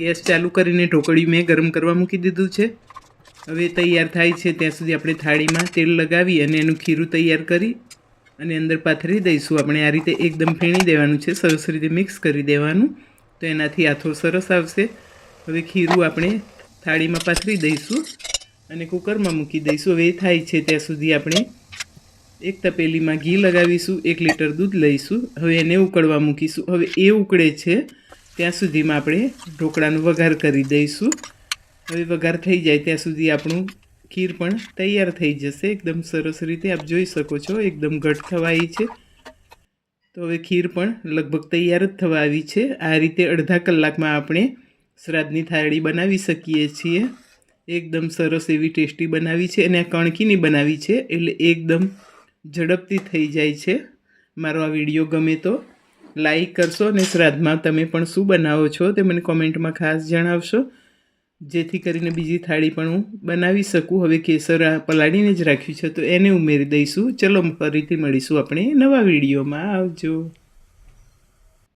Gas ચાલુ કરીને ઢોકળી મેં ગરમ કરવા મૂકી દીધું છે. હવે તૈયાર થાય છે ત્યાં સુધી આપણે થાળીમાં તેલ લગાવી અને એનું ખીરું તૈયાર કરી અને અંદર પાથરી દઈશું. આપણે આ રીતે એકદમ ફેણી દેવાનું છે, સરસ રીતે મિક્સ કરી દેવાનું. તો એનાથી આથો સરસ આવશે. હવે ખીરું આપણે થાળીમાં પાથરી દઈશું અને કુકરમાં મૂકી દઈશું. હવે થાય છે ત્યાં સુધી આપણે એક તપેલીમાં ઘી લગાવીશું, એક લીટર દૂધ લઈશું. હવે એને ઉકળવા મૂકીશું. હવે એ ઉકળે છે ત્યાં સુધીમાં આપણે ઢોકળાનો વઘાર કરી દઈશું. હવે વઘાર થઈ જાય ત્યાં સુધી આપણું ખીર પણ તૈયાર થઈ જશે. એકદમ સરસ રીતે આપ જોઈ શકો છો, એકદમ ઘટ થવા આવી છે. તો હવે ખીર પણ લગભગ તૈયાર જ થવા આવી છે. આ રીતે અડધા કલાકમાં આપણે શ્રાદ્ધની થાળી બનાવી શકીએ છીએ. એકદમ સરસ એવી ટેસ્ટી બનાવી છે અને આ કણકીની બનાવી છે એટલે એકદમ ઝડપથી થઈ જાય છે. મારો આ વીડિયો ગમે તો લાઈક કરશો અને શ્રાદ્ધમાં તમે પણ શું બનાવો છો તે મને કોમેન્ટમાં ખાસ જણાવશો. જેથી કરીને બીજી થાળી પણ હું બનાવી શકું. હવે કેસર પલાળીને જ રાખ્યું છે, તો એને ઉમેરી દઈશું. ચલો, ફરીથી મળીશું આપણે નવા વિડીયોમાં. આવજો.